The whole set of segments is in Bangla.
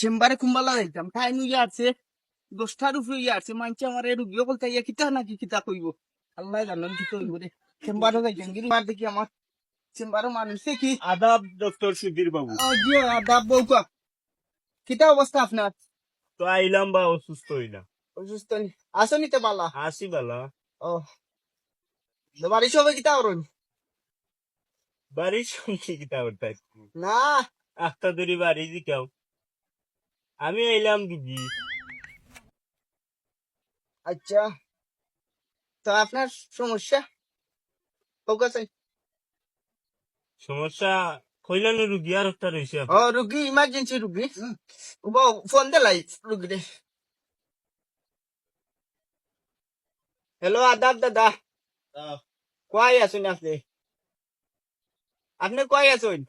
চেম্বারে কুম্বালা যাইতাম টাইম হইয়া আছে দশটার উপরে ইয়ে আছে মানছে আমার এই রুগীও বলতে ইয়া কিতা নাকি কিতা কইব? আল্লাহ জানেন কি কইব রে। চেম্বারে যাইতাম কিন্তু মার দেখি আমার। চেম্বারে মানুষে কি? আদাব ডক্টর সুধীর বাবু। ও জি আদাব বউকা কিতা অবস্থা আপনার? তো আইলাম বা অসুস্থ হইলাম। অসুস্থ নি আসনি তো বালা আসি বালা। ও বাড়ি সবাই কিতা করুন? বাড়ির সঙ্গে কিতা করতাই না। আখটা ধরি বাড়ি দিকাও আমি আইলাম রুগী আচ্ছা। তো আপনার সমস্যা? ফোকাস সমস্যা কইলানো রুগী আর একটা রয়েছে ও রুগী ইমার্জেন্সি রুগী? ফোন দে লাই রুগী রে হ্যালো আদাব দাদা। কয় আছেন আপনি? আপনি কয় আছেন?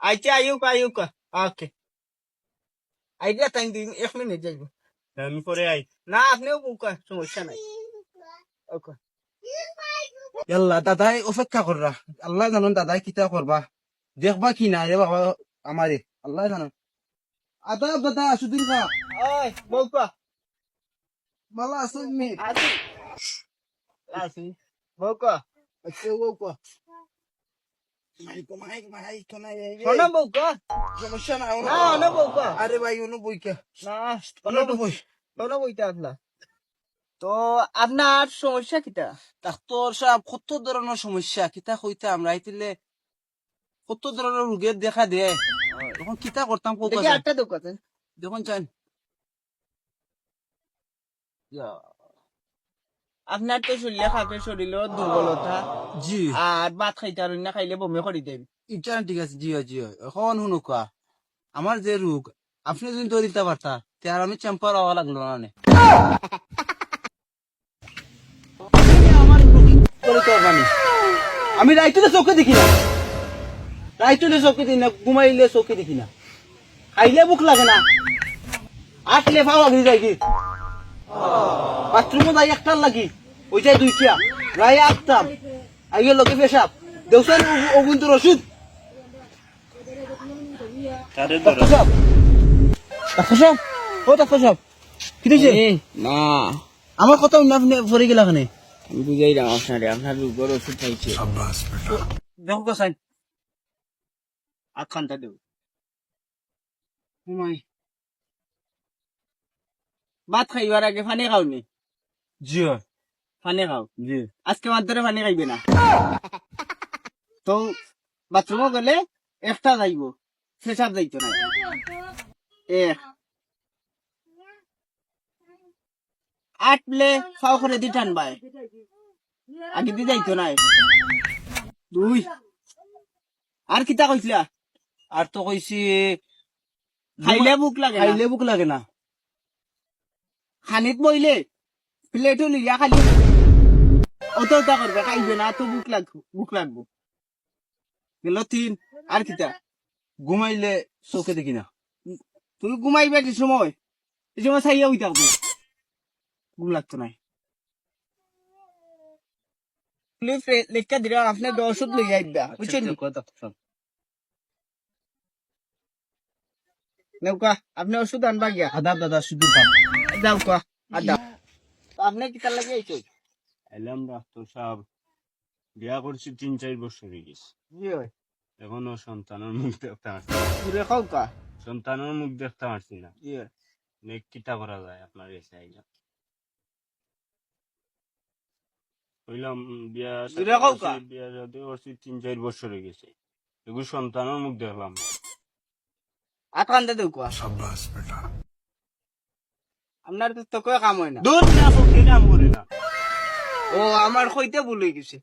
আচ্ছা আয়ুক আয়ুক ওকে। আইডিয়া টাইম দিন এক মিনিট যাইব আমি পরে আই না আপনিও বুকা সমস্যা নাই ওকে আল্লাহ দাদাই অপেক্ষা কররা আল্লাহ জানুন দাদাই কিতা করবা দেখবা কি না রে বাবা আমারে আল্লাহ জানুন আদাব দাদা সুদিন কা ওই বউকা মালা আসুন মি আসি আসি বউকা আচ্ছা বউকা সমস্যা না আরে ভাই না আপনার তো আপনার সমস্যা কিটা ডাক্তার সাহেব কত ধরনের সমস্যা কিতা কইতা আমরা আইতিলে কত ধরনের রোগের দেখা দেয় তখন কিতা করতাম কত দোকান দেখুন চান আপনার তো শরীরে খাপে শরীরে দুর্বলতা জি। আর ভাত খাইতে আর না খাইলে বমি করে দেন। ইটা ঠিক আছে জি জি এখন শুনো কোয়া আমার যে রোগ আপনি যদি তো দিতে পারতা তে আর আমি চেম্পার হওয়া লাগল না। আমি রাইতুলে চোখে দেখি না। রাইতুলে চোখে দেখি না ঘুমাইলে চোখে দেখি না। খাইলে বুক লাগে না। আসলে ফাও লাগি যায় কি? বাথরুমে যাই একটার লাগি ওই যাই দুইটা রায় আটটাম আইয়ে লোকে পেশাব। ও ডাক্তার সাহেব? কি দিছে না আমার কথা গেলা আমি আপনারে আপনার রোগের ওষুধ খাইছে। দেখো গো সাইন। আখানটা দেব। ঘুমাই ভাত খাইবার আগে পানি খাওনি? জি। পানি খাও। জি। আজকে মাত্র পানি খাইবে না। তো বাথরুমে গেলে একটা যাইব পেশাব যাইতো না। এক আট প্লে করে দি টানবাই আগে দি যাইতো না। দুই। আর কিতা কইছিলা? আর তো কইছি খাইলে বুক লাগে খাইলে বুক লাগে না। খানিত বইলে প্লেটও লিয়া খালি অত ওটা করবে খাইবে না তো বুক লাগবো বুক লাগবো গেল তিন আর কিতা ঘুমাইলে চোখে দেখি না তুমি ঘুমাইবে কি সময় এই সময় চাইয়া হইতে হবে ঘুম লাগতো নাই লেখা দিলাম আপনি ওষুধ লই আইবা বুঝছেন? নৌকা আপনি ওষুধ আনবা গিয়া আদাব দাদা শুধু যাও কা আদা আপনি কিতার লাগে আইছো ডাক্তার সাহেব বিয়া করছি তিন চার বছর হয়ে গেছে। জি হয় এখনও সন্তানের মুখ দেখতে পারছি। দূরে কা সন্তানের মুখ দেখতে পারছি না। জি নেক কিতা করা যায় আপনার কাছে আইলাম কইলাম বিয়া শাদী দূরে কও কা? করছি, বিয়া শাদী করছি তিন চার বছর হয়ে গেছে। এগুলো সন্তানের মুখ দেখলাম। কা আপনার তো তো কাম হয় না। দূর না চোখে কাম করে না। ও আমার কইতে ভুল গেছে।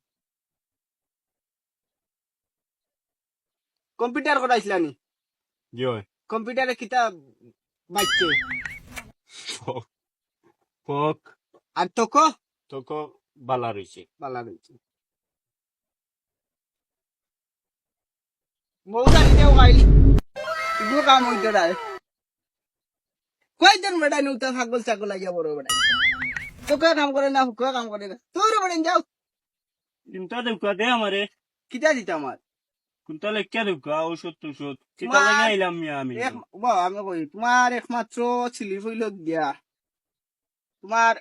কম্পিউটার করাইছিলা নি? জি হয়? কম্পিউটারে কিতা ফক ফক। আর তো কো তোকে বালা রয়েছে বালা রয়েছে মৌসা নিতেও গাইল। ইগু কাম হইতে রায় কয়জন বেড়াই নৌতা ছাগল ছাগল লাগিয়া বড় বেড়াই তো কয় কাম করে না কয় কাম করে না। তোর বেড়েন যাও। চিন্তা দেখা দে আমারে। কিতা দিতা আমার? কোনটা লেখা ঢুকা ঔষধ টৌষধ। তোমার- লাগে আইলাম আমি। আমি কই তোমার একমাত্র ছিলি হইল গিয়া তোমার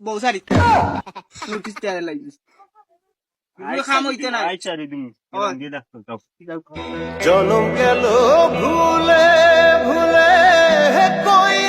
বউ সারি নোটিস লাগিস। দিয়ে আছে জনম গেল ভুলে Voy